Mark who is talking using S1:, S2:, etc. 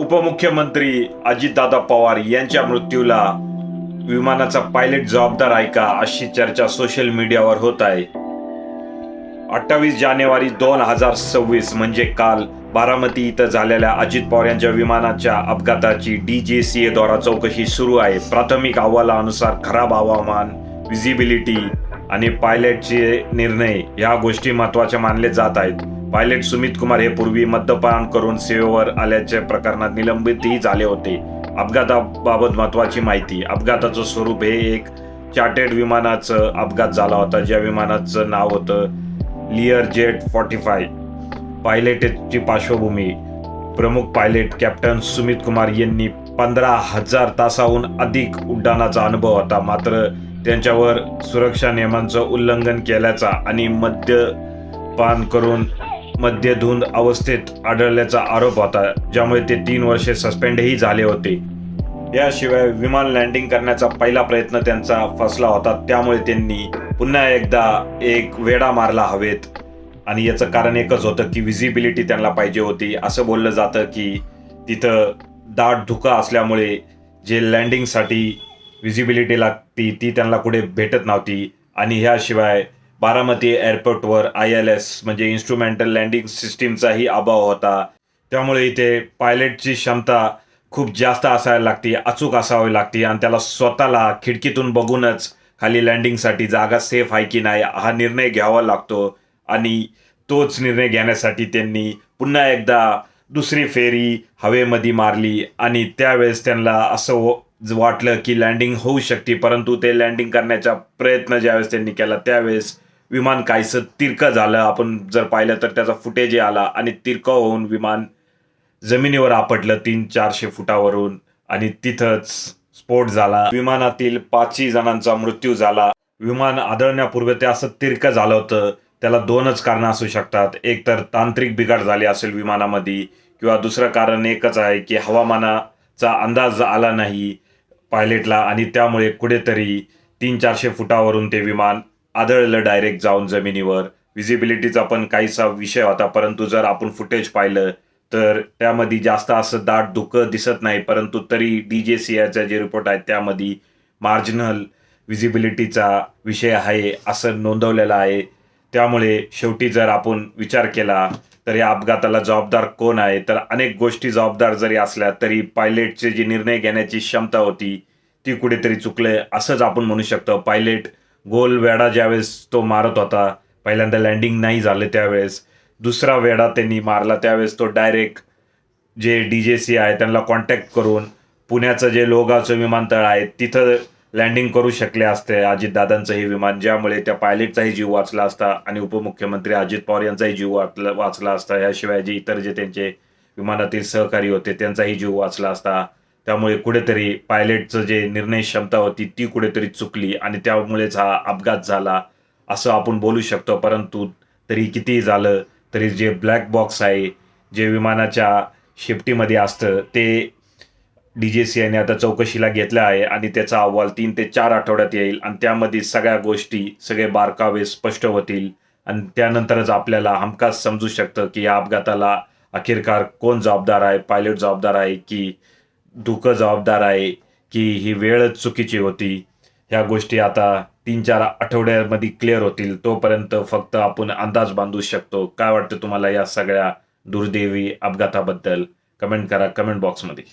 S1: उपमुख्यमंत्री अजितदादा पवार यांच्या मृत्यूला विमानाचा पायलट जबाबदार आहे का अशी चर्चा सोशल मीडियावर होत आहे. अठ्ठावीस जानेवारी दोन हजार सव्वीस म्हणजे काल बारामती इथं झालेल्या अजित पवार यांच्या विमानाच्या अपघाताची डी जे सी ए द्वारा चौकशी सुरू आहे. प्राथमिक अहवालानुसार खराब हवामान विजिबिलिटी आणि पायलटचे निर्णय या गोष्टी महत्त्वाच्या मानले जात आहेत. पायलट सुमित कुमार हे पूर्वी मद्यपान करून सेवेवर आल्याच्या प्रकरणात निलंबितही झाले होते. अपघाताबाबत महत्वाची माहिती अपघाताचं स्वरूप हे एक चार्टेड विमानाचं अपघात झाला होता ज्या विमानाचं नाव होतं लिअर जेट फॉर्टी फाय पायलटची पार्श्वभूमी प्रमुख पायलट कॅप्टन सुमित कुमार यांनी पंधरा हजार तासाहून अधिक उड्डाणाचा अनुभव होता मात्र त्यांच्यावर सुरक्षा नियमांचं उल्लंघन केल्याचा आणि मद्यपान करून मद्यधुंद अवस्थेत आढळल्याचा आरोप होता ज्यामुळे ते तीन वर्षे सस्पेंडही झाले होते. याशिवाय विमान लँडिंग करण्याचा पहिला प्रयत्न त्यांचा फसला होता त्यामुळे त्यांनी पुन्हा एकदा एक वेडा मारला हवेत. आणि याचं कारण एकच होतं की विजिबिलिटी त्यांना पाहिजे होती. असं बोललं जातं की तिथं दाट धुकं असल्यामुळे जे लँडिंगसाठी विजिबिलिटी लागती ती त्यांना कुठे भेटत नव्हती. आणि ह्याशिवाय बारामती एअरपोर्टवर आय एल एस म्हणजे इन्स्ट्रुमेंटल लँडिंग सिस्टीमचाही अभाव होता. त्यामुळे इथे पायलटची क्षमता खूप जास्त असायला लागते अचूक असावी लागते आणि त्याला स्वतःला खिडकीतून बघूनच खाली लँडिंगसाठी जागा सेफ आहे की नाही हा निर्णय घ्यावा लागतो. आणि तोच निर्णय घेण्यासाठी त्यांनी पुन्हा एकदा दुसरी फेरी हवेमध्ये मारली. आणि त्यावेळेस त्यांना असं वाटलं की लँडिंग होऊ शकते परंतु ते लँडिंग करण्याचा प्रयत्न ज्यावेळेस त्यांनी केला त्यावेळेस विमान काहीसं तिरकं झालं. आपण जर पाहिलं तर त्याचा फुटेज आला आणि तिरकं होऊन विमान जमिनीवर आपटलं तीन चारशे फुटावरून आणि तिथंच स्फोट झाला. विमानातील पाचही जणांचा मृत्यू झाला. विमान आदळण्यापूर्वी ते असं तिरकं झालं होतं. त्याला दोनच कारणं असू शकतात. एक तर तांत्रिक बिघाड झाली असेल विमानामध्ये किंवा दुसरं कारण एकच आहे की हवामानाचा अंदाज आला नाही पायलटला आणि त्यामुळे कुठेतरी तीन चारशे फुटावरून ते विमान आदळलं डायरेक्ट जाऊन जमिनीवर. विजिबिलिटीचा पण काहीसा विषय होता परंतु जर आपण फुटेज पाहिलं तर त्यामध्ये जास्त असं दाट धुकं दिसत नाही परंतु तरी डी जे सी आयचा जे रिपोर्ट आहेत त्यामध्ये मार्जिनल विजिबिलिटीचा विषय आहे असं नोंदवलेलं आहे. त्यामुळे शेवटी जर आपण विचार केला तर या अपघाताला जबाबदार कोण आहे? तर अनेक गोष्टी जबाबदार जरी असल्या तरी पायलटचे जे निर्णय घेण्याची क्षमता होती ती कुठेतरी चुकले असंच आपण म्हणू शकतो. पायलट गोल वेडा ज्यावेळेस तो मारत होता पहिल्यांदा लँडिंग नाही झालं त्यावेळेस. दुसरा वेडा त्यांनी मारला त्यावेळेस तो डायरेक्ट जे डी जे सी आहे त्यांना कॉन्टॅक्ट करून पुण्याचं जे लोगावचं विमानतळ आहे तिथं लँडिंग करू शकले असते अजितदादांचं हे विमान ज्यामुळे त्या पायलटचाही जीव वाचला असता आणि उपमुख्यमंत्री अजित पवार यांचाही जीव वाचला वाचला असता. याशिवाय जे इतर जे त्यांचे विमानातील सहकारी होते त्यांचाही जीव वाचला असता. त्यामुळे कुठेतरी पायलटचं जे निर्णय क्षमता होती ती कुठेतरी चुकली आणि त्यामुळेच हा अपघात झाला असं आपण बोलू शकतो. परंतु तरी कितीही झालं तरी जे ब्लॅक बॉक्स आहे जे विमानाच्या शेफ्टीमध्ये असतं ते डी जे सी आयने आता चौकशीला घेतलं आहे आणि त्याचा अहवाल तीन ते चार आठवड्यात येईल आणि त्यामध्ये सगळ्या गोष्टी सगळे बारकावे स्पष्ट होतील आणि त्यानंतरच आपल्याला हमखास समजू शकतं की या अपघाताला अखेरकार कोण जबाबदार आहे पायलट जबाबदार आहे की धुकं जबाबदार आहे की ही वेळच चुकीची होती. ह्या गोष्टी आता तीन चार आठवड्यामध्ये क्लिअर होतील. तोपर्यंत फक्त आपण अंदाज बांधू शकतो. काय वाटतं तुम्हाला या सगळ्या दुर्दैवी अपघाताबद्दल? कमेंट करा कमेंट बॉक्समध्ये